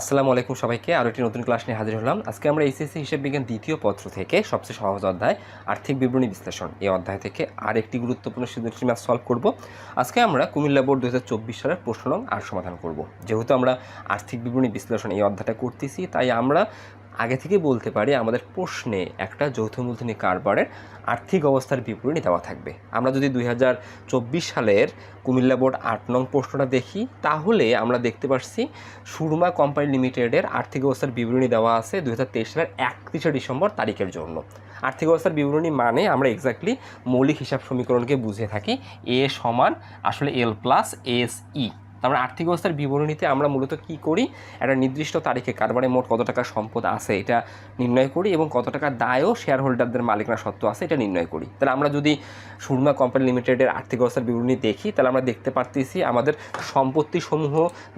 আসসালামু আলাইকুম সবাইকে আরও একটি নতুন ক্লাস নিয়ে হাজির হলাম। আজকে আমরা এসএসসি হিসেব বিজ্ঞান দ্বিতীয় পত্র থেকে সবচেয়ে সহজ অধ্যায়, আর্থিক বিবরণী বিশ্লেষণ। এই অধ্যায় থেকে আর একটি গুরুত্বপূর্ণ সৃজনশীল ম্যাথ সলভ করব। আজকে আমরা কুমিল্লা বোর্ড দু হাজার চব্বিশ সালের প্রশ্ন আর সমাধান করব। যেহেতু আমরা আর্থিক বিবরণী বিশ্লেষণ এই অধ্যায়টা করতেছি, তাই আমরা আগে থেকে বলতে পারি আমাদের প্রশ্নে একটা যৌথ মূলধনী কারবারের আর্থিক অবস্থার বিবরণী দেওয়া থাকবে। আমরা যদি দুই হাজার চব্বিশ সালের কুমিল্লা বোর্ড আট নং প্রশ্নটা দেখি, তাহলে আমরা দেখতে পাচ্ছি সুরমা কোম্পানি লিমিটেডের আর্থিক অবস্থার বিবরণী দেওয়া আছে দু হাজার তেইশ সালের একত্রিশে ডিসেম্বর তারিখের জন্য। আর্থিক অবস্থার বিবরণী মানে আমরা এক্স্যাক্টলি মৌলিক হিসাব সমীকরণকে বুঝে থাকি, এ সমান আসলে এল প্লাস এস ই। তারপরে আর্থিক অবস্থার বিবরণীতে আমরা মূলত কি করি? একটা নির্দিষ্ট তারিখে কারবারে মোট কত টাকা সম্পদ আছে এটা নির্ণয় করি এবং কত টাকা দায়ও শেয়ার হোল্ডারদের মালিকানা সত্ত্ব আছে এটা নির্ণয় করি। তাহলে আমরা যদি সুরমা কোম্পানি লিমিটেডের আর্থিক অবস্থার বিবরণী দেখি, তাহলে আমরা দেখতে পারতেছি আমাদের সম্পত্তি সমূহ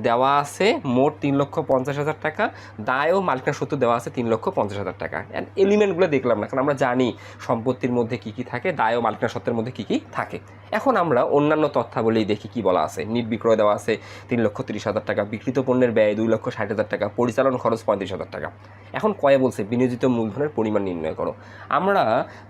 দেওয়া আছে মোট তিন লক্ষ পঞ্চাশ হাজার টাকা, দায়ও মালিকানা সত্ত্ব দেওয়া আছে তিন লক্ষ পঞ্চাশ হাজার টাকা। অ্যান্ড এলিমেন্টগুলো দেখলাম না, কারণ আমরা জানি সম্পত্তির মধ্যে কী কী থাকে, দায়ও মালিকানা সত্ত্বের মধ্যে কী কী থাকে। এখন আমরা অন্যান্য তথ্যাবলী দেখি কি বলা আছে। নিট বিক্রয় দেওয়া আছে তিন লক্ষ তিরিশ হাজার টাকা। বিকৃত পণ্যের ব্যয় দুই লক্ষ ষাট হাজার টাকা, পরিচালন খরচ পঁয়ত্রিশ হাজার টাকা। এখন কয়ে বলছে, বিনিয়োজিত মূলধনের পরিমাণ নির্ণয় করো। আমরা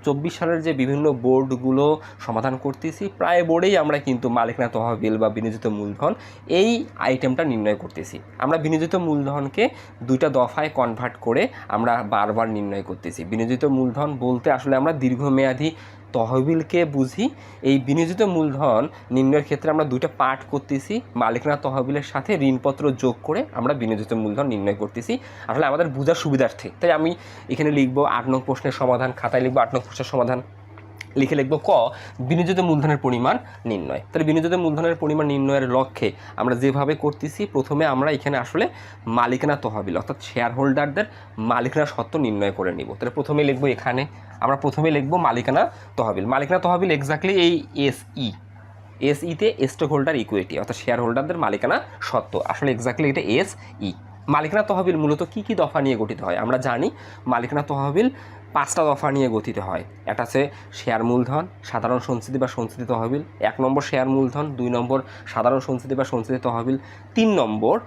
চব্বিশ সালের যে বিভিন্ন বোর্ডগুলো সমাধান করতেছি, প্রায় বোর্ডেই আমরা কিন্তু মালিকানা তহবিল বা বিনিয়োজিত মূলধন এই আইটেমটা নির্ণয় করতেছি। আমরা বিনিয়োজিত মূলধনকে দুইটা দফায় কনভার্ট করে আমরা বারবার নির্ণয় করতেছি। বিনিয়োজিত মূলধন বলতে আসলে আমরা দীর্ঘমেয়াদী তহবিলকে বুঝি, এই বিনিয়োজিত মূলধন নির্ণয়ের ক্ষেত্রে আমরা দুইটা পার্ট করতেছি। মালিকানা তহবিলের সাথে ঋণপত্র যোগ করে আমরা বিনিয়োজিত মূলধন নির্ণয় করতেছি। আসলে আমাদের বোঝার সুবিধার্থে। তাই আমি এখানে লিখব আট নং প্রশ্নের সমাধান, খাতায় লিখব আট নং প্রশ্নের সমাধান। লিখে লিখব ক, বিনিয়োজিত মূলধনের পরিমাণ নির্ণয়। তাহলে বিনিয়োজিত মূলধনের পরিমাণ নির্ণয়ের লক্ষ্যে আমরা যেভাবে করতেছি, প্রথমে আমরা এখানে আসলে মালিকানা তহবিল, অর্থাৎ শেয়ার হোল্ডারদের মালিকানা সত্ত্ব নির্ণয় করে নিব। তাহলে প্রথমে লিখব এখানে, আমরা প্রথমে লিখব মালিকানা তহবিল। মালিকানা তহবিল এক্স্যাক্টলি এই এস ই এস ইতে স্টক হোল্ডার ইকুইটি অর্থাৎ শেয়ার হোল্ডারদের মালিকানা সত্ত্ব। আসলে এক্স্যাক্টলি এটা এস ই মালিকানা তহবিল মূলত কী কী দফা নিয়ে গঠিত হয়? আমরা জানি মালিকানা তহবিল পাঁচটা দফা নিয়ে গঠিত হয়। একটা আছে শেয়ার মূলধন, সাধারণ সঞ্চিতি বা সঞ্চিতি তহবিল। এক নম্বর শেয়ার মূলধন, দুই নম্বর সাধারণ সঞ্চিতি বা সঞ্চিতি তহবিল। তিন নম্বর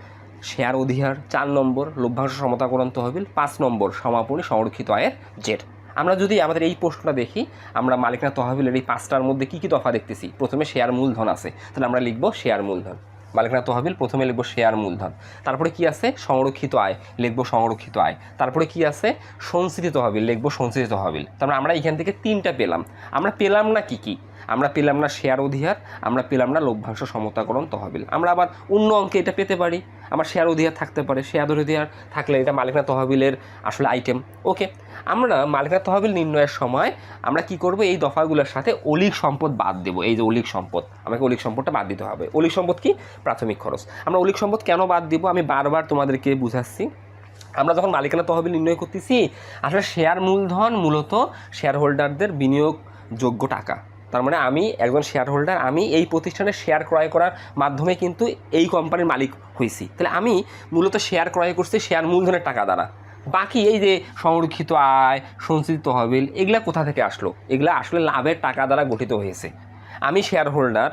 শেয়ার অধিহার। চার নম্বর লভ্যাংশ সমতাকরণ তহবিল। পাঁচ নম্বর সমাপনী সংরক্ষিত আয়ের জেট। আমরা যদি আমাদের এই প্রশ্নটা দেখি, আমরা মালিকানা তহবিলের এই পাঁচটার মধ্যে কী কী দফা দেখতেছি? প্রথমে শেয়ার মূলধন আছে। তাহলে আমরা লিখব শেয়ার মূলধন। মালিকানা তহবিল, প্রথমে লিখব শেয়ার মূলধন। তারপরে কি আছে? সংরক্ষিত আয়, লিখব সংরক্ষিত আয়। তারপরে কি আছে? সঞ্চিত তহবিল, লিখব সঞ্চিত তহবিল। তারপরে আমরা এখান থেকে তিনটা পেলাম। আমরা পেলাম না কি কি? আমরা পেলাম না শেয়ার অধিহার, আমরা পেলাম না লভ্যাংশ সমতাকরণ তহবিল। আমরা আবার অন্য অঙ্কে এটা পেতে পারি। আমার শেয়ার অধিহার থাকতে পারে। শেয়ার অধিহার থাকলে এটা মালিকানা তহবিলের আসলে আইটেম ওকে আমরা মালিকানা তহবিল নির্ণয়ের সময় আমরা কি করব? এই দফাগুলোর সাথে অলিক সম্পদ বাদ দেবো। এই যে অলিক সম্পদ, আমাকে অলিক সম্পদটা বাদ দিতে হবে। অলিক সম্পদ কি? প্রাথমিক খরচ। আমরা অলিক সম্পদ কেন বাদ দিব? আমি বারবার তোমাদেরকে বুঝাচ্ছি। আমরা যখন মালিকানা তহবিল নির্ণয় করতেছি, আসলে শেয়ার মূলধন মূলত শেয়ার হোল্ডারদের বিনিয়োগযোগ্য টাকা। তার মানে আমি একজন শেয়ার হোল্ডার আমি এই প্রতিষ্ঠানের শেয়ার ক্রয় করার মাধ্যমে কিন্তু এই কোম্পানির মালিক হয়েছি তাহলে আমি মূলত শেয়ার ক্রয় করছি শেয়ার মূলধনের টাকা দ্বারা। বাকি এই যে সংরক্ষিত আয়, সঞ্চিত তহবিল এগুলা কোথা থেকে আসলো? এগুলা আসলে লাভের টাকা দ্বারা গঠিত হয়েছে। আমি শেয়ার হোল্ডার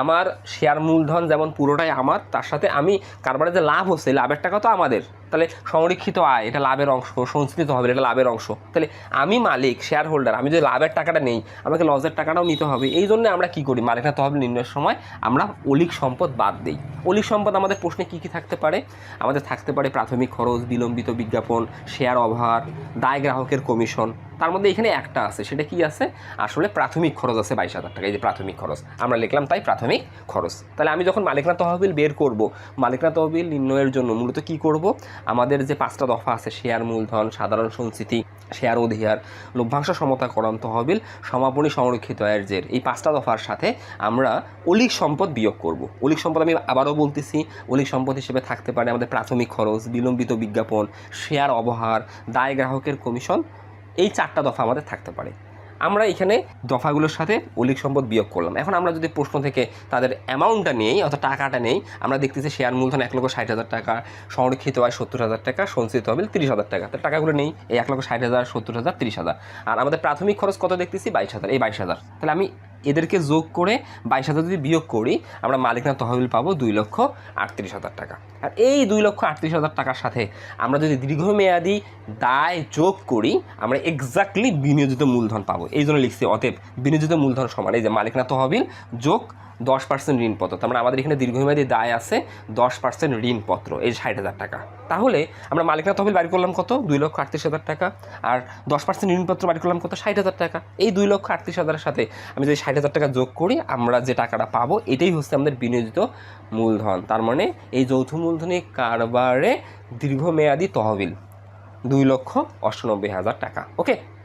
আমার শেয়ার মূলধন যেমন পুরোটাই আমার, তার সাথে আমি কারবারে যে লাভ হচ্ছে, লাভের টাকা তো আমাদের। তাহলে সংরক্ষিত আয়, এটা লাভের অংশ, সঞ্চিত হবে, এটা লাভের অংশ। তাহলে আমি মালিক শেয়ার হোল্ডার আমি যদি লাভের টাকাটা নেই, আমাকে লসের টাকাটাও নিতে হবে। এই জন্য আমরা কি করি? মালিকানা তহবিল নির্ণয়ের সময় আমরা অলিক সম্পদ বাদ দিই। অলিক সম্পদ আমাদের প্রশ্নে কী কী থাকতে পারে? আমাদের থাকতে পারে প্রাথমিক খরচ, বিলম্বিত বিজ্ঞাপন শেয়ার অভার দায় গ্রাহকের কমিশন তার মধ্যে এখানে একটা আছে, সেটা কি আছে? আসলে প্রাথমিক খরচ আছে বাইশ হাজার টাকা, এই যে প্রাথমিক খরচ। আমরা লিখলাম তাই প্রাথমিক খরচ। তাহলে আমি যখন মালিকানা তহবিল বের করব, মালিকানা তহবিল নির্ণয়ের জন্য মূলত কি করব? আমাদের যে পাঁচটা দফা আছে, শেয়ার মূলধন, সাধারণ সঞ্চিতি, শেয়ার অধিহার, লভ্যাংশ সমতাকরণ তহবিল, সমাপনী সংরক্ষিত আয়ের জের এই পাঁচটা দফার সাথে আমরা অলিক সম্পদ বিয়োগ করব। অলিক সম্পদ আমি আবারও বলতেছি, অলিক সম্পদ হিসেবে থাকতে পারে আমাদের প্রাথমিক খরচ, বিলম্বিত বিজ্ঞাপন, শেয়ার অবহার, দায় গ্রাহকের কমিশন, এই চারটা দফা আমাদের থাকতে পারে। আমরা এখানে দফাগুলোর সাথে অলিক সম্পদ বিয়োগ করলাম। এখন আমরা যদি প্রশ্ন থেকে তাদের অ্যামাউন্টটা নেই, অর্থাৎ টাকাটা নেই, আমরা দেখতেছি শেয়ার মূলধন এক লক্ষ ষাট হাজার টাকা, সংরক্ষিত হয় সত্তর হাজার টাকা, সঞ্চিত হবে তিরিশ হাজার টাকা। তার টাকাগুলো নেই, এই এক লক্ষ ষাট হাজার, সত্তর হাজার, তিরিশ হাজার। আর আমাদের প্রাথমিক খরচ কত দেখতেছি? বাইশ হাজার, এই বাইশ হাজার। তাহলে আমি এদেরকে যোগ করে বাইশ হাজার যদি বিয়োগ করি, আমরা মালিকনা তহবিল পাবো দুই লক্ষ আটত্রিশ হাজার টাকা। আর এই দুই লক্ষ আটত্রিশ হাজার টাকার সাথে আমরা যদি দীর্ঘমেয়াদি দায় যোগ করি, আমরা এক্স্যাক্টলি বিনিয়োজিত মূলধন পাবো। এই জন্য লিখছি অতএব বিনিয়োজিত মূলধন সমান, এই যে মালিকানা তহবিল যোগ দশ পার্সেন্ট ঋণপত্র। তার মানে আমাদের এখানে দীর্ঘমেয়াদী দায় আছে দশ পার্সেন্ট ঋণপত্র, এই ষাট হাজার টাকা। তাহলে আমরা মালিকানা তহবিল বাড়ি করলাম কত? দুই লক্ষ আটত্রিশ হাজার টাকা। আর দশ পার্সেন্ট ঋণপত্র বাড়ি করলাম কত? ষাট হাজার টাকা। এই দুই লক্ষ আটত্রিশ হাজারের সাথে আমি যদি ষাট হাজার টাকা যোগ করি, আমরা যে টাকাটা পাবো, এটাই হচ্ছে আমাদের বিনিয়োজিত মূলধন। তার মানে এই যৌথ মূলধনী কারবারে দীর্ঘমেয়াদী তহবিল দুই লক্ষ অষ্টানব্বই হাজার টাকা। ওকে?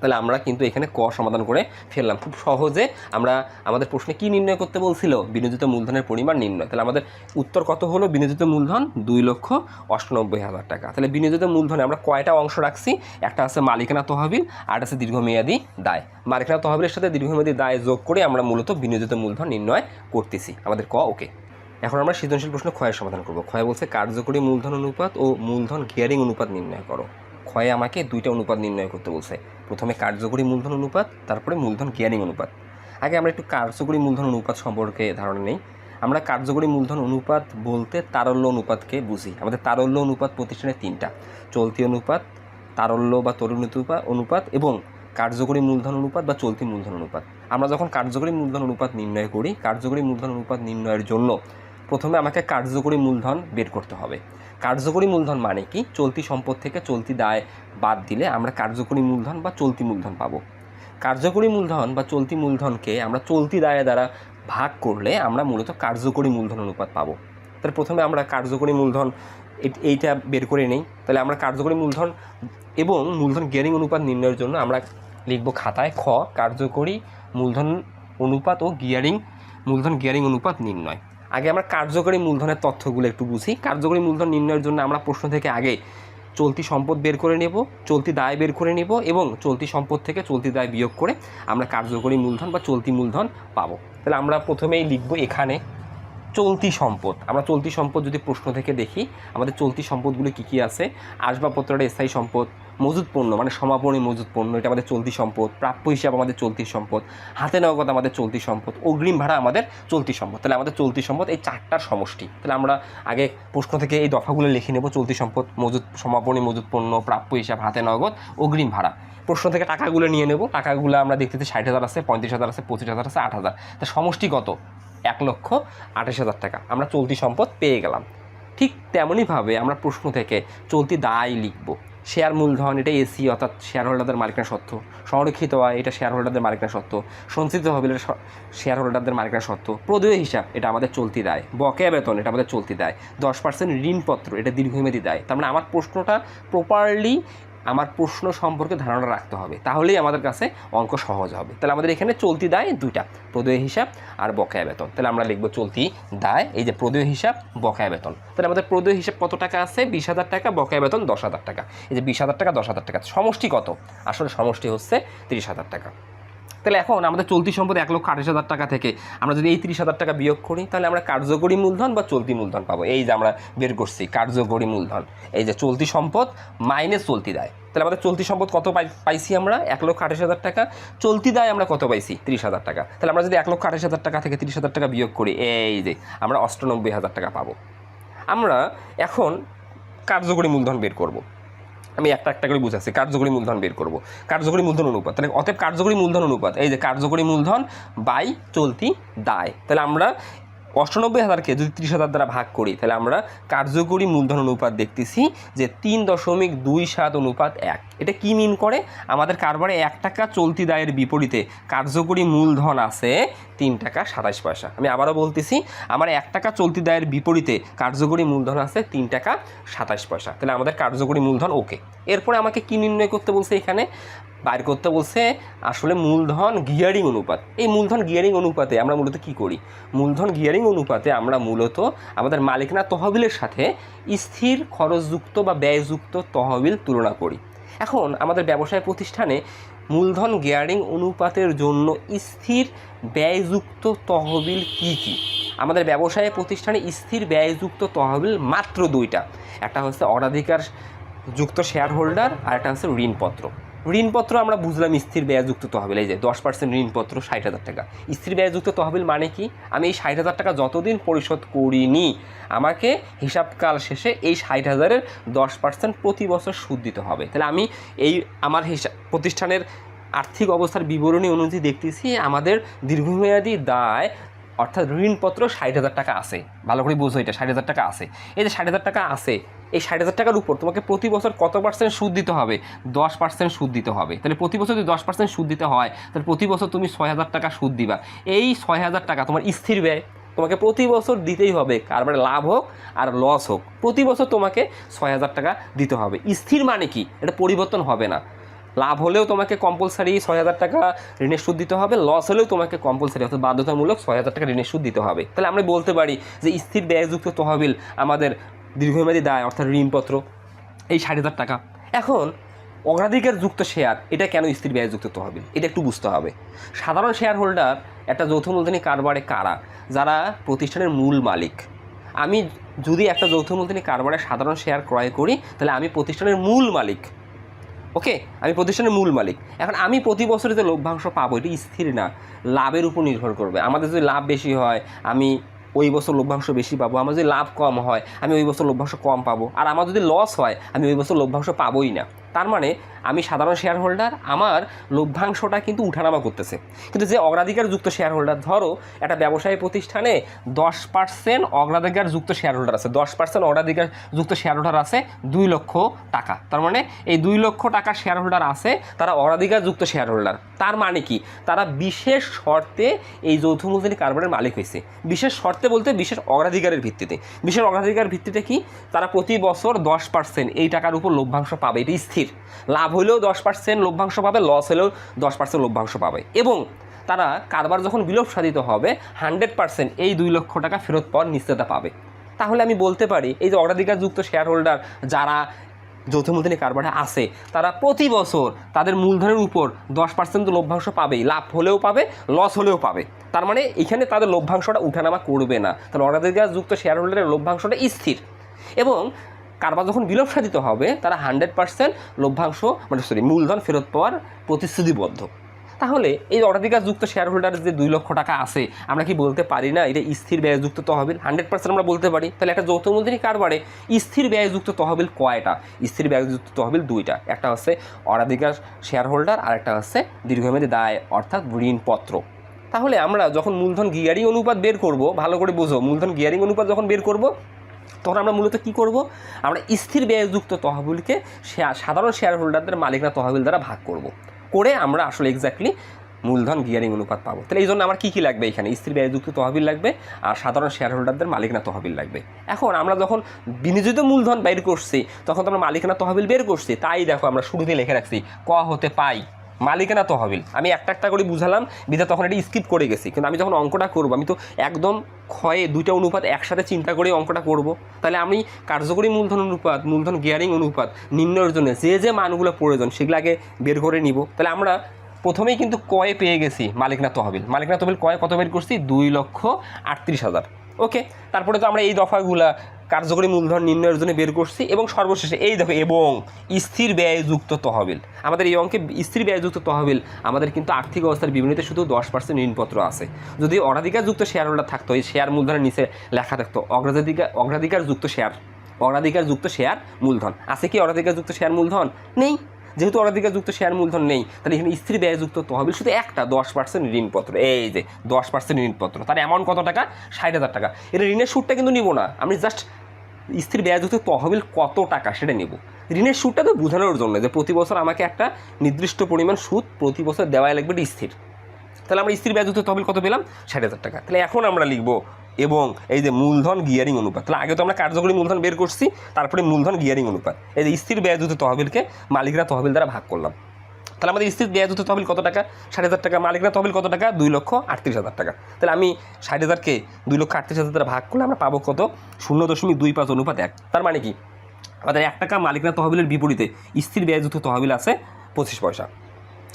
তাহলে আমরা কিন্তু এখানে ক সমাধান করে ফেললাম। খুব সহজে আমরা আমাদের প্রশ্নে কি নির্ণয় করতে বলছিল? বিনিয়োজিত মূলধনের পরিমাণ নির্ণয়। তাহলে আমাদের উত্তর কত হলো? বিনিয়োজিত মূলধন দুই লক্ষ অষ্টানব্বই হাজার টাকা। তাহলে বিনিয়োজিত মূলধনে আমরা কয়টা অংশ রাখছি? একটা আছে মালিকানা তহবিল আর আছে দীর্ঘমেয়াদী দায়। মালিকানা তহবিলের সাথে দীর্ঘমেয়াদী দায় যোগ করে আমরা মূলত বিনিয়োজিত মূলধন নির্ণয় করতেছি। আমাদের ক? ওকে। এখন আমরা সৃজনশীল প্রশ্ন ক্ষয়ের সমাধান করব। ক্ষয় বলছে কার্যকরী মূলধন অনুপাত ও মূলধন গিয়ারিং অনুপাত নির্ণয় করো। ক্ষয়ে আমাকে দুইটা অনুপাত নির্ণয় করতে বলছে। প্রথমে কার্যকরী মূলধন অনুপাত, তারপরে মূলধন গিয়ারিং অনুপাত। আগে আমরা একটু কার্যকরী মূলধন অনুপাত সম্পর্কে ধারণা নেই। আমরা কার্যকরী মূলধন অনুপাত বলতে তারল্য অনুপাতকে বুঝি। আমাদের তারল্য অনুপাত প্রতিষ্ঠানে তিনটা। চলতি অনুপাত, তারল্য বা তরুণ অনুপাত এবং কার্যকরী মূলধন অনুপাত বা চলতি মূলধন অনুপাত। আমরা যখন কার্যকরী মূলধন অনুপাত নির্ণয় করি, কার্যকরী মূলধন অনুপাত নির্ণয়ের জন্য প্রথমে আমাকে কার্যকরী মূলধন বের করতে হবে। কার্যকরী মূলধন মানে কি? চলতি সম্পদ থেকে চলতি দায় বাদ দিলে আমরা কার্যকরী মূলধন বা চলতি মূলধন পাবো। কার্যকরী মূলধন বা চলতি মূলধনকে আমরা চলতি দায় দ্বারা ভাগ করলে আমরা মূলত কার্যকরী মূলধন অনুপাত পাবো। তাহলে প্রথমে আমরা কার্যকরী মূলধন এইটা বের করে নেই। তাহলে আমরা কার্যকরী মূলধন এবং মূলধন গিয়ারিং অনুপাত নির্ণয়ের জন্য আমরা লিখব খাতায় খ, কার্যকরী মূলধন অনুপাত ও গিয়ারিং, মূলধন গিয়ারিং অনুপাত নির্ণয়। আগে আমরা কার্যকরী মূলধনের তথ্যগুলো একটু বুঝি। কার্যকরী মূলধন নির্ণয়ের জন্য আমরা প্রশ্ন থেকে আগে চলতি সম্পদ বের করে নেব, চলতি দায় বের করে নেব এবং চলতি সম্পদ থেকে চলতি দায় বিয়োগ করে আমরা কার্যকরী মূলধন বা চলতি মূলধন পাবো। তাহলে আমরা প্রথমেই লিখব এখানে চলতি সম্পদ। আমরা চলতি সম্পদ যদি প্রশ্ন থেকে দেখি, আমাদের চলতি সম্পদগুলো কী কী আছে? আসবাবপত্রের স্থায়ী সম্পদ মজুদ পণ্য মানে সমাপনী মজুদ পণ্য এটা আমাদের চলতি সম্পদ, প্রাপ্য হিসাব আমাদের চলতি সম্পদ, হাতে নগদ আমাদের চলতি সম্পদ, অগ্রিম ভাড়া আমাদের চলতি সম্পদ। তাহলে আমাদের চলতি সম্পদ এই চারটার সমষ্টি। তাহলে আমরা আগে প্রশ্ন থেকে এই দফাগুলো লিখে নেব, চলতি সম্পদ মজুদ সমাপনী মজুদ পণ্য প্রাপ্য হিসাব, হাতে নগদ, অগ্রিম ভাড়া। প্রশ্ন থেকে টাকাগুলো নিয়ে নেব। টাকাগুলো আমরা দেখতেছি ষাট হাজার আছে, পঁয়ত্রিশ হাজার আছে, পঁচিশ হাজার আছে, আট হাজার। তা সমষ্টি কত? এক লক্ষ আঠাশ হাজার টাকা। আমরা চলতি সম্পদ পেয়ে গেলাম। ঠিক তেমনইভাবে আমরা প্রশ্ন থেকে চলতি দায় লিখব। শেয়ার মূলধন, এটা এসি অর্থাৎ শেয়ার হোল্ডারদের মালিকানা সত্ত্ব। সংরক্ষিত আয় এটা শেয়ার হোল্ডারদের মালিকানা সত্ত্ব। সঞ্চিত হবে, এটা শেয়ার হোল্ডারদের মালিকানা সত্ত্ব। প্রদেয় হিসাব, এটা আমাদের চলতি দায়। বকেয়া বেতন, এটা আমাদের চলতি দায়। দশ পার্সেন্ট ঋণপত্র, এটা দীর্ঘমেয়াদী দায়। তার মানে আমার প্রশ্নটা প্রপারলি আমার প্রশ্ন সম্পর্কে ধারণা রাখতে হবে। তাহলেই আমাদের কাছে অঙ্ক সহজ হবে। তাহলে আমাদের এখানে চলতি দায় দুইটা, প্রদেয় হিসাব আর বকেয়া বেতন। তাহলে আমরা লিখব চলতি দায়, এই যে প্রদেয় হিসাব, বকেয়া বেতন। তাহলে আমাদের প্রদেয় হিসাব কত টাকা আছে? বিশ হাজার টাকা, বকেয়া বেতন দশ হাজার টাকা। এই যে বিশ হাজার টাকা, দশ হাজার টাকা। সমষ্টি কত? আসলে সমষ্টি হচ্ছে তিরিশ হাজার টাকা। তাহলে এখন আমাদের চলতি সম্পদ এক লক্ষ আঠাশ হাজার টাকা থেকে আমরা যদি এই তিরিশ হাজার টাকা বিয়োগ করি, তাহলে আমরা কার্যকরী মূলধন বা চলতি মূলধন পাবো। এই যে আমরা বের করছি, কার্যকরী মূলধন। এই যে চলতি সম্পদ মাইনাস চলতি দায়। তাহলে আমাদের চলতি সম্পদ কত পাই পাইছি আমরা? এক লক্ষ আঠাশ হাজার টাকা। চলতি দায় আমরা কত পাইছি? তিরিশ হাজার টাকা। তাহলে আমরা যদি এক লক্ষ আঠাশ হাজার টাকা থেকে তিরিশ হাজার টাকা বিয়োগ করি, এই যে আমরা অষ্টানব্বই হাজার টাকা পাবো। আমরা এখন কার্যকরী মূলধন বের করব। আমি একটা একটা করে বুঝাচ্ছি। কার্যকরী মূলধন বের করব। কার্যকরী মূলধন অনুপাত। তাহলে অতএব কার্যকরী মূলধন অনুপাত, এই যে কার্যকরী মূলধন বাই চলতি দায়। তাহলে আমরা অষ্টানব্বই হাজারকে যদি ত্রিশ হাজার দ্বারা ভাগ করি, তাহলে আমরা কার্যকরী মূলধন অনুপাত দেখতেছি যে তিন দশমিক দুই সাত অনুপাত এক। এটা কি মিন করে? আমাদের কারবারে এক টাকা চলতি দায়ের বিপরীতে কার্যকরী মূলধন আছে তিন টাকা সাতাশ পয়সা। আমি আবারও বলতেছি, আমার এক টাকা চলতি দায়ের বিপরীতে কার্যকরী মূলধন আছে তিন টাকা সাতাশ পয়সা। তাহলে আমাদের কার্যকরী মূলধন ওকে এরপরে আমাকে কি নির্ণয় করতে বলছে এখানে? বাইর করতে বলছে, আসলে মূলধন গিয়ারিং অনুপাত। এই মূলধন গিয়ারিং অনুপাতে আমরা মূলত কি করি? মূলধন গিয়ারিং অনুপাতে আমরা মূলত আমাদের মালিকানা তহবিলের সাথে স্থির খরচযুক্ত বা ব্যয়যুক্ত তহবিল তুলনা করি। এখন আমাদের ব্যবসায় প্রতিষ্ঠানে মূলধন গিয়ারিং অনুপাতের জন্য স্থির ব্যয়যুক্ত তহবিল কি কি? আমাদের ব্যবসায় প্রতিষ্ঠানে স্থির ব্যয়যুক্ত তহবিল মাত্র দুইটা। একটা হচ্ছে অরাধিকার যুক্ত শেয়ার হোল্ডার আর একটা হচ্ছে ঋণপত্র। ঋণপত্র আমরা বুঝলাম স্থির ব্যয়যুক্ত তহবিল, এই যে দশ পার্সেন্ট ঋণপত্র ষাট হাজার টাকা। স্থির ব্যয়যুক্ত তহবিল মানে কি? আমি এই ষাট হাজার টাকা যতদিন পরিশোধ করিনি, আমাকে হিসাবকাল শেষে এই ষাট হাজারের দশ পার্সেন্ট প্রতি বছর সুদ দিতে হবে। তাহলে আমি এই আমার হিসাব প্রতিষ্ঠানের আর্থিক অবস্থার বিবরণী অনুযায়ী দেখতেছি, আমাদের দীর্ঘমেয়াদী দায় অর্থাৎ ঋণপত্র ষাট হাজার টাকা আছে। ভালো করে বোঝো এটা, ষাট হাজার টাকা আছে। এই যে ষাট হাজার টাকা আছে, এই ষাট হাজার টাকার উপর তোমাকে প্রতি বছর কত পার্সেন্ট সুদ দিতে হবে? দশ পার্সেন্ট সুদ দিতে হবে। তাহলে প্রতি বছর যদি দশ পার্সেন্ট সুদ দিতে হয়, তাহলে প্রতি বছর তুমি ছয় হাজার টাকা সুদ দিবা। এই ছয় হাজার টাকা তোমার স্থির ব্যয়, তোমাকে প্রতি বছর দিতেই হবে। কারবারে লাভ হোক আর লস হোক। প্রতি বছর তোমাকে ছয় হাজার টাকা দিতে হবে। স্থির মানে কি? এটা পরিবর্তন হবে না। লাভ হলেও তোমাকে কম্পালসারি ছয় হাজার টাকা ঋণের সুদ দিতে হবে লস হলেও তোমাকে কম্পালসারি অর্থাৎ বাধ্যতামূলক ছয় হাজার টাকা ঋণের সুদ দিতে হবে। তাহলে আমরা বলতে পারি যে স্থির ব্যয়যুক্ত তহবিল আমাদের দীর্ঘমেয়াদী দায়, অর্থাৎ ঋণপত্র, এই ষাট হাজার টাকা। এখন অগ্রাধিকার যুক্ত শেয়ার এটা কেন স্থির ব্যয়যুক্ত তহবিল? এটা একটু বুঝতে হবে। সাধারণ শেয়ার হোল্ডার একটা যৌথ মূলধনী কারবারে কারা? যারা প্রতিষ্ঠানের মূল মালিক। আমি যদি একটা যৌথ মূলধনী কারবারে সাধারণ শেয়ার ক্রয় করি, তাহলে আমি প্রতিষ্ঠানের মূল মালিক। ওকে আমি প্রতিষ্ঠানের মূল মালিক। এখন আমি প্রতি বছরে যে লভ্যাংশ পাবো, এটি স্থির না। লাভের উপর নির্ভর করবে। আমাদের যদি লাভ বেশি হয়, আমি ওই বছর লভ্যাংশ বেশি পাবো। আমার যদি লাভ কম হয়, আমি ওই বছর লভ্যাংশ কম পাবো। আর আমার যদি লস হয়, আমি ওই বছর লভ্যাংশ পাবোই না। তার মানে আমি সাধারণ শেয়ার হোল্ডার আমার লভ্যাংশটা কিন্তু উঠানামা করতেছে। কিন্তু যে অগ্রাধিকারযুক্ত শেয়ার হোল্ডার ধরো একটা ব্যবসায়ী প্রতিষ্ঠানে দশ পার্সেন্ট অগ্রাধিকারযুক্ত শেয়ার হোল্ডার আছে। দশ পার্সেন্ট অগ্রাধিকারযুক্ত শেয়ার হোল্ডার আছে দুই লক্ষ টাকা। তার মানে এই দুই লক্ষ টাকার শেয়ার হোল্ডার আছে, তারা অগ্রাধিকারযুক্ত শেয়ার হোল্ডার তার মানে কি? তারা বিশেষ শর্তে এই যৌথ মূলধনী কারবারের মালিক হয়েছে। বিশেষ শর্তে বলতে বিশেষ অগ্রাধিকারের ভিত্তিতে। বিশেষ অগ্রাধিকার ভিত্তিতে কি? তারা প্রতি বছর দশ পার্সেন্ট এই টাকার উপর লভ্যাংশ পাবে। এটি স্থির। লাভ হলেও দশ পার্সেন্ট লভ্যাংশ পাবে লস হলেও দশ পার্সেন্ট লভ্যাংশ পাবে। এবং তারা কারবার যখন বিলোপ সাধিত হবে হান্ড্রেড পার্সেন্ট এই দুই লক্ষ টাকা ফেরত পাওয়ার নিশ্চয়তা পাবে। তাহলে আমি বলতে পারি, এই যে অগ্রাধিকারযুক্ত শেয়ার হোল্ডার যারা যৌথ মূলধনী কারবারে আছে, তারা প্রতি বছর তাদের মূলধনের উপর দশ পার্সেন্ট লভ্যাংশ পাবেই। লাভ হলেও পাবে লস হলেও পাবে। তার মানে এখানে তাদের লভ্যাংশটা উঠানামা করবে না। তাহলে অগ্রাধিকারযুক্ত শেয়ার হোল্ডারের লভ্যাংশটা স্থির। এবং কারবার যখন বিলোপ সাধিত হবে, তারা হান্ড্রেড পার্সেন্ট লভ্যাংশ মানে সরি মূলধন ফেরত পাওয়ার প্রতিশ্রুতিবদ্ধ। তাহলে এই অগ্রাধিকারযুক্ত শেয়ার হোল্ডার যে দুই লক্ষ টাকা আছে, আমরা কি বলতে পারি না এটা স্থির ব্যয়যুক্ত তহবিল? হান্ড্রেড পার্সেন্ট আমরা বলতে পারি। তাহলে একটা যৌথ মূলধনী কারবারে স্থির ব্যয়যুক্ত তহবিল কয়টা? স্থির ব্যয়যুক্ত তহবিল দুইটা। একটা হচ্ছে অগ্রাধিকার শেয়ার হোল্ডার আর একটা হচ্ছে দীর্ঘমেয়াদী দায়, অর্থাৎ ঋণপত্র। তাহলে আমরা যখন মূলধন গিয়ারিং অনুপাত বের করব, ভালো করে বুঝো, মূলধন গিয়ারিং অনুপাত যখন বের করব তখন আমরা মূলত কী করব? আমরা স্থির ব্যয়যুক্ত তহবিলকে সাধারণ শেয়ার হোল্ডারদের মালিকরা তহবিল দ্বারা ভাগ করব। করে আমরা আসলে এক্স্যাক্টলি মূলধন গিয়ারিং অনুপাত পাবো। তাহলে এই জন্য আমার কী কী লাগবে এখানে? স্থির ব্যয়যুক্ত তহবিল লাগবে আর সাধারণ শেয়ার হোল্ডারদের মালিকানা তহবিল লাগবে। এখন আমরা যখন বিনিয়োজিত মূলধন বের করছি, তখন তো আমরা মালিকানা তহবিল বের করছি। তাই দেখো আমরা শুরুতে লিখে রাখছি, ক হতে পাই। মালিকানা তহবিল। আমি একটা একটা করে বুঝালাম বিধা তখন এটা স্কিপ করে গেছি। কিন্তু আমি যখন অঙ্কটা করব, আমি তো একদম ক্ষয়ে দুইটা অনুপাত একসাথে চিন্তা করে অঙ্কটা করব। তাহলে আমি কার্যকরী মূলধন অনুপাত, মূলধন গিয়ারিং অনুপাত, নির্ণয়ের জন্য যে যে মানগুলো প্রয়োজন সেগুলো আগে বের করে নিব। তাহলে আমরা প্রথমেই কিন্তু কয়ে পেয়ে গেছি মালিকনা তহবিল। মালিকনা তহবিল কয়ে কত বের করছি? দুই লক্ষ আটত্রিশ হাজার। ওকে, তারপরে তো আমরা এই দফাগুলা কার্যকরী মূলধন নির্ণয়ের জন্য বের করছি এবং সর্বশেষে এই দেখো, এবং স্থির ব্যয়যুক্ত তহবিল। আমাদের এই অঙ্কে স্থির ব্যয়যুক্ত তহবিল, আমাদের কিন্তু আর্থিক অবস্থার বিবরণীতে শুধু দশ পার্সেন্ট ঋণপত্র আছে। যদি অগ্রাধিকারযুক্ত শেয়ার হোল্ডার থাকতো, এই শেয়ার মূলধনের নিচে লেখা থাকতো অগ্রাধিকার অগ্রাধিকারযুক্ত শেয়ার অগ্রাধিকারযুক্ত শেয়ার মূলধন। আছে কি অগ্রাধিকারযুক্ত শেয়ার মূলধন? নেই। যেহেতু অগ্রাধিকারযুক্ত শেয়ার মূলধন নেই, তাহলে এখানে স্থির ব্যয়যুক্ত তহবিল, শুধু একটা দশ পার্সেন্ট ঋণপত্র। এই যে দশ পার্সেন্ট ঋণপত্র, তার অ্যামাউন্ট কত টাকা? ষাট হাজার টাকা। এটা ঋণের সুদটা কিন্তু নিব না। আমি জাস্ট স্থির ব্যয়যুক্ত তহবিল কত টাকা সেটা নেব। ঋণের সুদটা তো বোঝানোর জন্য যে প্রতি বছর আমাকে একটা নির্দিষ্ট পরিমাণ সুদ প্রতি বছর দেওয়াই লাগবে স্থির। তাহলে আমরা স্থির ব্যয়যুক্ত তহবিল কত পেলাম? ষাট হাজার টাকা। তাহলে এখন আমরা লিখব এবং এই যে মূলধন গিয়ারিং অনুপাত, তাহলে আগে তো আমরা কার্যকরী মূলধন বের করছি, তারপরে মূলধন গিয়ারিং অনুপাত। এই যে স্থির ব্যয়যুক্ত তহবিলকে মালিকরা তহবিল দ্বারা ভাগ করলাম। তাহলে আমাদের স্থির ব্যয়যুক্ত তহবিল কত টাকা? ষাট হাজার টাকা। মালিকরা তহবিল কত টাকা? দুই লক্ষ আটত্রিশ হাজার টাকা। তাহলে আমি ষাট হাজারকে দুই লক্ষ আটত্রিশ হাজার দ্বারা ভাগ করলে আমরা পাবো কত? শূন্য দশমিক দুই পাঁচ অনুপাত এক। তার মানে কি? আমাদের এক টাকা মালিকরা তহবিলের বিপরীতে স্থির ব্যয়যুক্ত তহবিল আছে পঁচিশ পয়সা।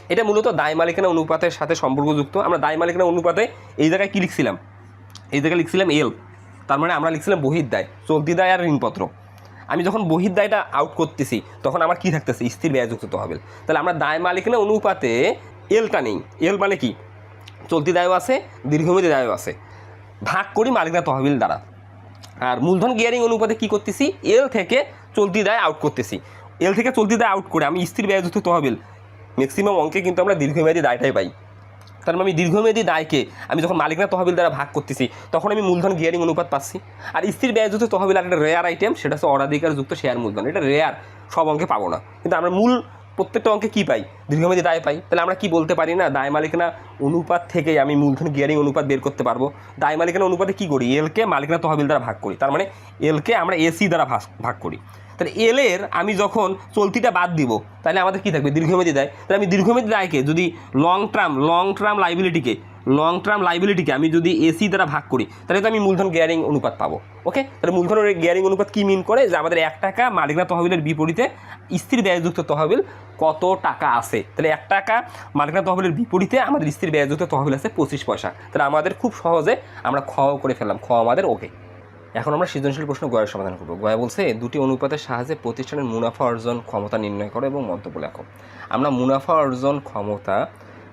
এটা মূলত দায় মালিকানা অনুপাতের সাথে সম্পর্কযুক্ত। আমরা দায় মালিকানা অনুপাতে এই জায়গায় কী লিখছিলাম? এই জায়গায় লিখছিলাম এল তার মানে আমরা লিখছিলাম বহির দায়, চলতি দায় আর ঋণপত্র। আমি যখন বহির্দায়টা আউট করতেছি, তখন আমার কি থাকতেছে? স্থির ব্যয়যুক্ত তহবিল তাহলে আমরা দায় মালিকানা অনুপাতে এলটা নেই। এল মানে কি? চলতি দায়ও আছে, দীর্ঘমেয়াদী দায়ও আছে। ভাগ করি মালিকানা তহবিল দ্বারা। আর মূলধন গিয়ারিং অনুপাতে কি করতেছি? এল থেকে চলতি দায় আউট করতেছি। এল থেকে চলতি দায় আউট করে আমি স্থির ব্যয়যুক্ত তহবিল ম্যাক্সিমাম অঙ্কে কিন্তু আমরা দীর্ঘমেয়াদী দায়টাই পাই। মানে আমি দীর্ঘমেয়াদী দায়কে, আমি যখন মালিকানা তহবিল দ্বারা ভাগ করতেছি, তখন আমি মূলধন গিয়ারিং অনুপাত পাচ্ছি। আর স্থির ব্যয়যুক্ত তহবিল আর একটা রেয়ার আইটেম সেটা হচ্ছে অরাধিকারযুক্ত শেয়ার মূলধন। এটা রেয়ার সব অঙ্কে পাবো না। কিন্তু আমরা মূল প্রত্যেকটা অঙ্কে কী পাই? দীর্ঘমেয়াদী দায় পাই। তাহলে আমরা কি বলতে পারি না, দায় মালিকানা অনুপাত থেকে আমি মূলধন গিয়ারিং অনুপাত বের করতে পারব? দায় মালিকানা অনুপাতে কী করি? এলকে মালিকানা তহবিল দ্বারা ভাগ করি। তার মানে এলকে আমরা এসি দ্বারা ভাগ করি। তাহলে এল এর আমি যখন চলতিটা বাদ দিব, তাহলে আমাদের কী থাকবে? দীর্ঘমেয়াদী দায়। তাহলে আমি দীর্ঘমেয়াদী দায়কে যদি লং টার্ম লং টার্ম লাইবিলিটিকে লং টার্ম লাইবিলিটিকে আমি যদি এসি দ্বারা ভাগ করি, তাহলে তো আমি মূলধন গিয়ারিং অনুপাত পাবো। ওকে তাহলে মূলধন গিয়ারিং অনুপাত কী মিন করে? যে আমাদের এক টাকা মালিকানা তহবিলের বিপরীতে স্থির ব্যয়যুক্ত তহবিল কত টাকা আছে? তাহলে এক টাকা মালিকানা তহবিলের বিপরীতে আমাদের স্থির ব্যয়যুক্ত তহবিল আছে পঁচিশ পয়সা। তাহলে আমাদের খুব সহজে আমরা খ করে ফেললাম। খ আমাদের ওকে এখন আমরা সৃজনশীল প্রশ্ন গয়ের সমাধান করব। গয়া বলছে, দুটি অনুপাতের সাহায্যে প্রতিষ্ঠানের মুনাফা অর্জন ক্ষমতা নির্ণয় করো এবং মন্তব্য লেখো। আমরা মুনাফা অর্জন ক্ষমতা,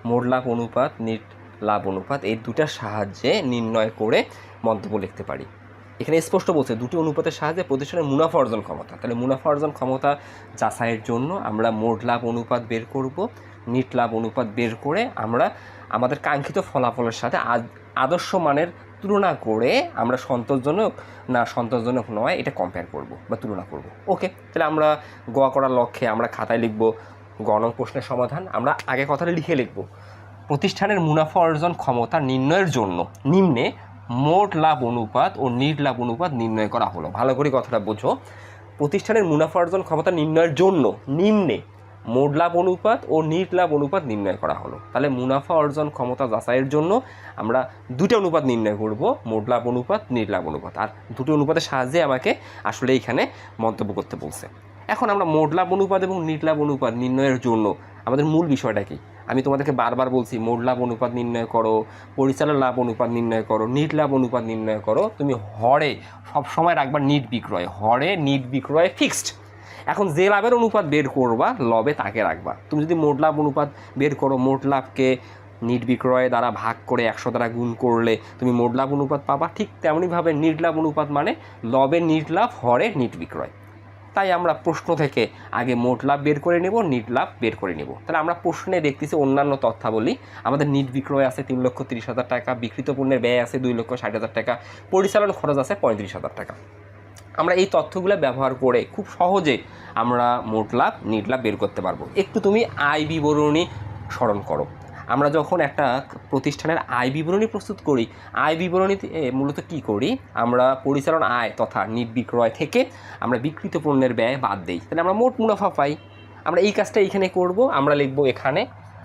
মোট লাভ অনুপাত, নিট লাভ অনুপাত, এই দুটার সাহায্যে নির্ণয় করে মন্তব্য লিখতে পারি। এখানে স্পষ্ট বলছে, দুটি অনুপাতের সাহায্যে প্রতিষ্ঠানের মুনাফা অর্জন ক্ষমতা। তাহলে মুনাফা অর্জন ক্ষমতা যাচাইয়ের জন্য আমরা মোট লাভ অনুপাত বের করব, নিট লাভ অনুপাত বের করে আমরা আমাদের কাঙ্ক্ষিত ফলাফলের সাথে আদর্শ মানের তুলনা করে আমরা সন্তোষজনক না সন্তোষজনক নয়, এটা কম্পেয়ার করব বা তুলনা করব। ওকে তাহলে আমরা গোয়া করার লক্ষ্যে আমরা খাতায় লিখব গণ প্রশ্নের সমাধান, আমরা আগে কথাটা লিখে লিখব। প্রতিষ্ঠানের মুনাফা অর্জন ক্ষমতা নির্ণয়ের জন্য নিম্নে মোট লাভ অনুপাত ও নিট লাভ অনুপাত নির্ণয় করা হলো। ভালো করে কথাটা বোঝো। প্রতিষ্ঠানের মুনাফা অর্জন ক্ষমতা নির্ণয়ের জন্য নিম্নে মোট লাভ অনুপাত ও নিট লাভ অনুপাত নির্ণয় করা হলো। তাহলে মুনাফা অর্জন ক্ষমতা যাচাইয়ের জন্য আমরা দুটো অনুপাত নির্ণয় করব, মোট লাভ অনুপাত, নিট লাভ অনুপাত। আর দুটো অনুপাতের সাহায্যে আমাকে আসলে এইখানে মন্তব্য করতে বলছে। এখন আমরা মোট লাভ অনুপাত এবং নিট লাভ অনুপাত নির্ণয়ের জন্য আমাদের মূল বিষয়টা কি? আমি তোমাদেরকে বারবার বলছি, মোট লাভ অনুপাত নির্ণয় করো, পরিচালন লাভ অনুপাত নির্ণয় করো, নিট লাভ অনুপাত নির্ণয় করো। তুমি হরে সব সময় রাখবা নিট বিক্রয়, হরে নিট বিক্রয় ফিক্সড এখন যে লাভের অনুপাত বের করবা, লবে তাকে রাখবা। তুমি যদি মোট লাভ অনুপাত বের করো, মোট লাভকে নিট বিক্রয় দ্বারা ভাগ করে একশো দ্বারা গুণ করলে তুমি মোট লাভ অনুপাত পাবা। ঠিক তেমনইভাবে নিট লাভ অনুপাত মানে লবে নিট লাভ, হরে নিট বিক্রয়। তাই আমরা প্রশ্ন থেকে আগে মোট লাভ বের করে নেব, নিট লাভ বের করে নেব। তাহলে আমরা প্রশ্নে দেখতেছি অন্যান্য তথ্যাবলী। আমাদের নিট বিক্রয় আছে তিন লক্ষ তিরিশ হাজার টাকা বিকৃত পণ্যের ব্যয় আছে দুই লক্ষ ষাট হাজার টাকা, পরিচালন খরচ আছে পঁয়ত্রিশ হাজার টাকা। আমরা এই তথ্যগুলো ব্যবহার করে খুব সহজে আমরা মোট লাভ, নিট লাভ বের করতে পারব। একটু তুমি আয় বিবরণী স্মরণ করো। আমরা যখন একটা প্রতিষ্ঠানের আয় বিবরণী প্রস্তুত করি, আয় বিবরণীতে মূলত কি করি? আমরা পরিচালন আয় তথা নিট বিক্রয় থেকে আমরা বিকৃত পণ্যের ব্যয় বাদ দিই। তাহলে আমরা মোট মুনাফা পাই। আমরা এই কাজটা এখানে করব, আমরা লিখব এখানে।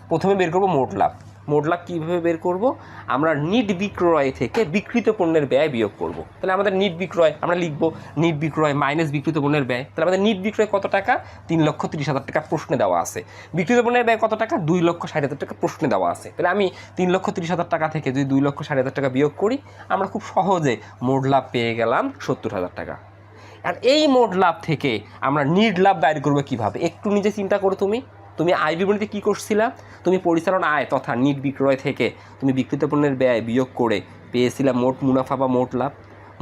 প্রথমে বের করব মোট লাভ। মোট লাভ কীভাবে বের করব? আমরা নিট বিক্রয় থেকে বিকৃত পণ্যের ব্যয় বিয়োগ করব। তাহলে আমাদের নিট বিক্রয়, আমরা লিখব নিট বিক্রয় মাইনাস বিকৃত পণ্যের ব্যয়। তাহলে আমাদের নিট বিক্রয় কত টাকা? তিন লক্ষ তিরিশ হাজার টাকা প্রশ্নে দেওয়া আছে। বিকৃত পণ্যের ব্যয় কত টাকা? দুই লক্ষ ষাট হাজার টাকা প্রশ্নে দেওয়া আছে। তাহলে আমি তিন লক্ষ তিরিশ হাজার টাকা থেকে যদি দুই লক্ষ ষাট হাজার টাকা বিয়োগ করি, আমরা খুব সহজে মোট লাভ পেয়ে গেলাম সত্তর হাজার টাকা। আর এই মোট লাভ থেকে আমরা নিট লাভ বাইর করব কীভাবে? একটু নিজে চিন্তা করো তুমি। তুমি আয় বিবরণীতে কী করছিলা? তুমি পরিচালনা আয় তথা নিট বিক্রয় থেকে তুমি বিকৃত পণ্যের ব্যয় বিয়োগ করে পেয়েছিলা মোট মুনাফা বা মোট লাভ।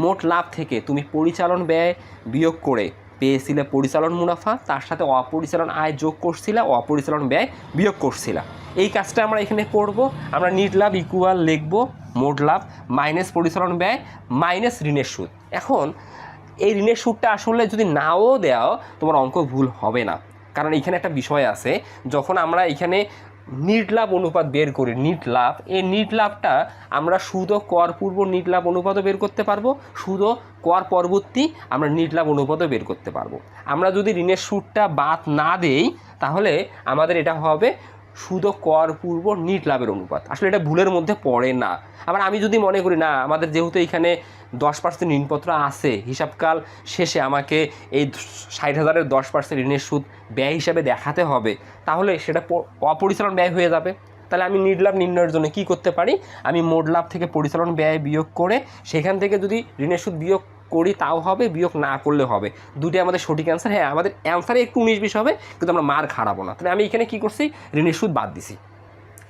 মোট লাভ থেকে তুমি পরিচালন ব্যয় বিয়োগ করে পেয়েছিলে পরিচালন মুনাফা, তার সাথে অপরিচালন আয় যোগ করছিলা, অপরিচালন ব্যয় বিয়োগ করছিলা। এই কাজটা আমরা এখানে করব। আমরা নিট লাভ ইকুয়াল লিখব, মোট লাভ মাইনাস পরিচালন ব্যয় মাইনাস ঋণের সুদ। এখন এই ঋণের সুদটা আসলে যদি নাও দেও, তোমার অঙ্ক ভুল হবে না। কারণ এখানে একটা বিষয় আছে, যখন আমরা এখানে নিট লাভ অনুপাত বের করি নিট লাভ এই নিট লাভটা আমরা সুদ ও কর পূর্ব নিট লাভ অনুপাতও বের করতে পারব সুদ ও কর পরবর্তী আমরা নিট লাভ অনুপাতও বের করতে পারব। আমরা যদি ঋণের সুদটা বাদ না দেই, তাহলে আমাদের এটা হবে সুদ কর পূর্ব নিট লাভের অনুপাত। আসলে এটা ভুলের মধ্যে পড়ে না। আবার আমি যদি মনে করি, না, আমাদের যেহেতু এখানে দশ পার্সেন্ট ঋণপত্র আছে, হিসাবকাল শেষে আমাকে এই ষাট হাজারের দশ পার্সেন্ট ঋণের সুদ ব্যয় হিসাবে দেখাতে হবে, তাহলে সেটা অপরিচালন ব্যয় হয়ে যাবে। তাহলে আমি নিট লাভ নির্ণয়ের জন্য কী করতে পারি? আমি মোট লাভ থেকে পরিচালন ব্যয় বিয়োগ করে সেখান থেকে যদি ঋণের সুদ বিয়োগ করি, তাও হবে, বিয়োগ না করলে হবে। দুটি আমাদের সঠিক অ্যান্সার হ্যাঁ আমাদের অ্যান্সারে একটু উনিশ বিশ হবে, কিন্তু আমরা মার খারাপও না। তাহলে আমি এখানে কী করছি? ঋণের সুদ বাদ দিছি।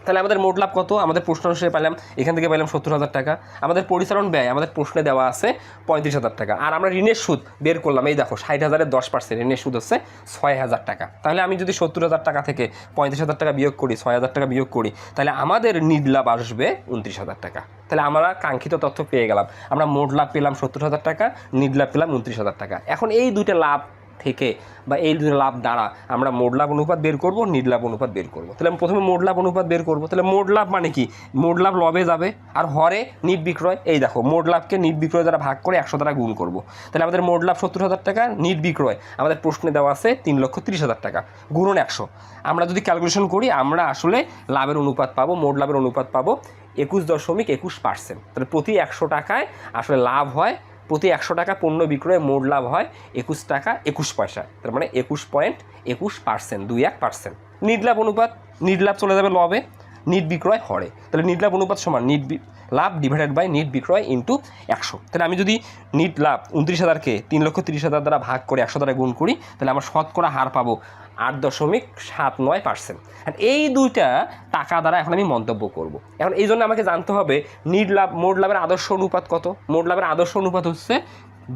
তাহলে আমাদের মোট লাভ কত? আমাদের প্রশ্ন অনুসারে পেলাম এখান থেকে পেলাম সত্তর হাজার টাকা। আমাদের পরিচালন ব্যয় আমাদের প্রশ্নে দেওয়া আছে পঁয়ত্রিশ হাজার টাকা। আর আমরা ঋণের সুদ বের করলাম, এই দেখো, ষাট হাজারের দশ পার্সেন্ট ঋণের সুদ হচ্ছে ছয় হাজার টাকা। তাহলে আমি যদি সত্তর হাজার টাকা থেকে পঁয়ত্রিশ হাজার টাকা বিয়োগ করি, ছয় হাজার টাকা বিয়োগ করি, তাহলে আমাদের নিট লাভ আসবে উনত্রিশ হাজার টাকা। তাহলে আমরা কাঙ্ক্ষিত তথ্য পেয়ে গেলাম। আমরা মোট লাভ পেলাম সত্তর হাজার টাকা, নিট লাভ পেলাম উনত্রিশ হাজার টাকা। এখন এই দুইটা লাভ থেকে বা এই লাভ দ্বারা আমরা মোট লাভ অনুপাত বের করব, নিট লাভ অনুপাত বের করব। তাহলে আমি প্রথমে মোট লাভ অনুপাত বের করব। তাহলে মোট লাভ মানে কি? মোট লাভ লবে যাবে আর হরে নিট বিক্রয়। এই দেখো, মোট লাভকে নিট বিক্রয় দ্বারা ভাগ করে একশো দ্বারা গুণ করব। তাহলে আমাদের মোট লাভ সত্তর হাজার টাকা, নিট বিক্রয় আমাদের প্রশ্নে দেওয়া আছে তিন লক্ষ তিরিশ হাজার টাকা, গুণন একশো। আমরা যদি ক্যালকুলেশন করি, আমরা আসলে লাভের অনুপাত পাবো, মোট লাভের অনুপাত পাবো একুশ দশমিক একুশ পার্সেন্ট তাহলে প্রতি একশো টাকায় আসলে লাভ হয় প্রতি একশো টাকা পণ্য বিক্রয়ে মোট লাভ হয় একুশ টাকা একুশ পয়সা। তার মানে একুশ পয়েন্ট একুশ পার্সেন্ট, দুই এক পার্সেন্ট। নিট লাভ অনুপাত, নিট লাভ চলে যাবে লবে, নিট বিক্রয় হরে। তাহলে নিট লাভ অনুপাত সমান, নিট লাভ ডিভাইডেড বাই নিট বিক্রয় ইন্টু একশো। তাহলে আমি যদি নিট লাভ উনত্রিশ হাজারকে তিন লক্ষ তিরিশ হাজার দ্বারা ভাগ করে একশো দ্বারা গুণ করি, তাহলে আমার শতকরা হার পাবো আট দশমিক সাত নয় পার্সেন্ট এই দুইটা টাকা দ্বারা এখন আমি মন্তব্য করব। এখন এই জন্য আমাকে জানতে হবে নিট লাভ, মোট লাভের আদর্শ অনুপাত কত? মোট লাভের আদর্শ অনুপাত হচ্ছে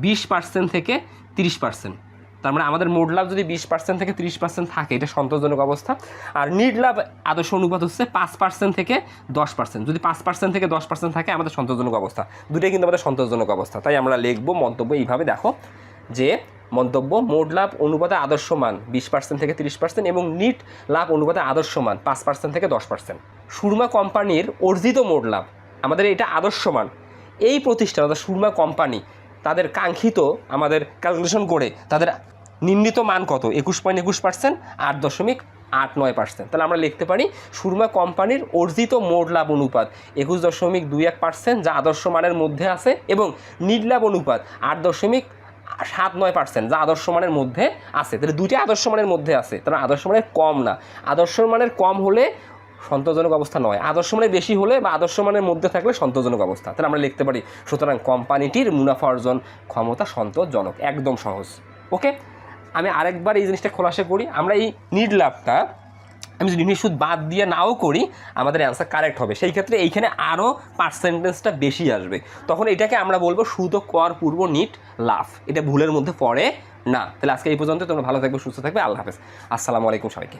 বিশ পার্সেন্ট থেকে তিরিশ পার্সেন্ট তার মানে আমাদের মোট লাভ যদি বিশ পার্সেন্ট থেকে তিরিশ পার্সেন্ট থাকে, এটা সন্তোষজনক অবস্থা। আর নিট লাভ আদর্শ অনুপাত হচ্ছে পাঁচ পার্সেন্ট থেকে দশ পার্সেন্ট যদি পাঁচ পার্সেন্ট থেকে দশ পার্সেন্ট থাকে, আমাদের সন্তোষজনক অবস্থা। দুটোই কিন্তু আমাদের সন্তোষজনক অবস্থা। তাই আমরা লিখব মন্তব্য এইভাবে, দেখো, যে মন্তব্য, মোট লাভ অনুপাতে আদর্শ মান বিশ পার্সেন্ট থেকে তিরিশ পার্সেন্ট এবং নিট লাভ অনুপাতে আদর্শ মান পাঁচ পার্সেন্ট থেকে দশ পার্সেন্ট সুরমা কোম্পানির অর্জিত মোট লাভ, আমাদের এটা আদর্শ মান এই প্রতিষ্ঠান অর্থাৎ সুরমা কোম্পানি, তাদের কাঙ্ক্ষিত আমাদের ক্যালকুলেশন করে তাদের নিম্নিত মান কত? একুশ পয়েন্ট একুশ পার্সেন্ট আট দশমিক আট নয় পার্সেন্ট তাহলে আমরা লিখতে পারি, সুরমা কোম্পানির অর্জিত মোট লাভ অনুপাত একুশ দশমিক দুই এক পার্সেন্ট যা আদর্শ মানের মধ্যে আছে, এবং নিট লাভ অনুপাত আট দশমিক সাত নয় পার্সেন্ট যা আদর্শ মানের মধ্যে আছে। তাহলে দুইটা আদর্শ মানের মধ্যে আছে, তাহলে আদর্শ মানের কম না। আদর্শ মানের কম হলে সন্তোষজনক অবস্থা নয়। আদর্শ মানের বেশি হলে বা আদর্শ মানের মধ্যে থাকলে সন্তোষজনক অবস্থা। তাহলে আমরা লিখতে পারি, সুতরাং কোম্পানিটির মুনাফা অর্জন ক্ষমতা সন্তোষজনক, একদম সহজ। ওকে? আমি আরেকবার এই জিনিসটা খোলাসা করি। আমরা এই নিড লাভটা আমি যদি ঋণের সুদ বাদ দিয়ে নাও করি, আমাদের অ্যান্সার কারেক্ট হবে। সেই ক্ষেত্রে এইখানে আরও পার্সেন্টেজটা বেশি আসবে। তখন এটাকে আমরা বলব সুদ কর পূর্ব নিট লাফ এটা ভুলের মধ্যে পড়ে না। তাহলে আজকে এই পর্যন্ত। তোমরা ভালো থাকবে, সুস্থ থাকবে। আল্লাহ হাফেজ। আসসালামু আলাইকুম সবাইকে।